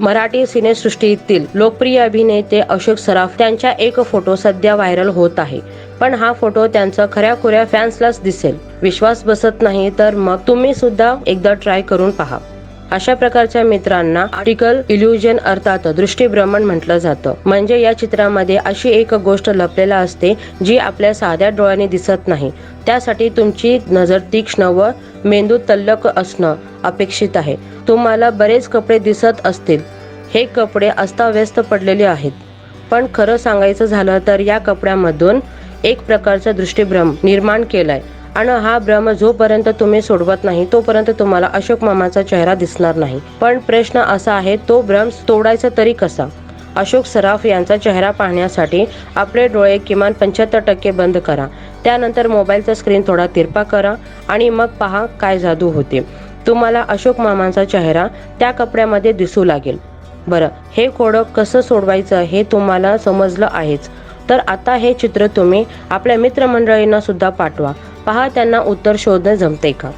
मराठी सिनेसृष्टीतील लोकप्रिय अभिनेते अशोक सराफ त्यांच्या एक फोटो सध्या व्हायरल होत आहे. पण हा फोटो त्यांचा खऱ्याखुऱ्या फॅन्सलाच दिसेल. विश्वास बसत नाही तर मग तुम्ही सुद्धा एकदा ट्राय करून पहा. अशा प्रकारच्या मित्रांना आर्टिकल इल्युजन अर्थात दृष्टीभ्रमण म्हटलं जातं. म्हणजे या चित्रामध्ये अशी एक गोष्ट लपलेला असते जी आपल्या साध्या डोळ्याने दिसत नाही. त्यासाठी तुमची नजर तीक्ष्ण व मेंदू तल्लक असणं अपेक्षित आहे. तुम्हाला बरेच कपडे दिसत असतील. हे कपडे अस्ताव्यस्त पडलेले आहेत. पण खरं सांगायचं झालं तर या कपड्यामधून एक प्रकारचा दृष्टीभ्रम निर्माण केलाय. आणि हा भ्रम जोपर्यंत तुम्ही सोडवत नाही तोपर्यंत तुम्हाला अशोक मामाचा चेहरा दिसणार नाही. पण प्रश्न असा आहे तो भ्रम तोडायचा तरी कसा? अशोक सराफ यांचा चेहरा पाहण्यासाठी आपले डोळे किमान पंच्याहत्तर टक्के बंद करा. त्यानंतर मोबाईलचा स्क्रीन थोडा तिरपा करा आणि मग पहा काय जादू होते. तुम्हाला अशोक मामांचा चेहरा त्या कपड्यामध्ये दिसू लागेल. बरं हे खोडं कसं सोडवायचं हे तुम्हाला समजलं आहेच. तर आता हे चित्र तुम्ही आपल्या मित्रमंडळींना सुद्धा पाठवा. पहा त्यांना उत्तर शोधणं जमते का?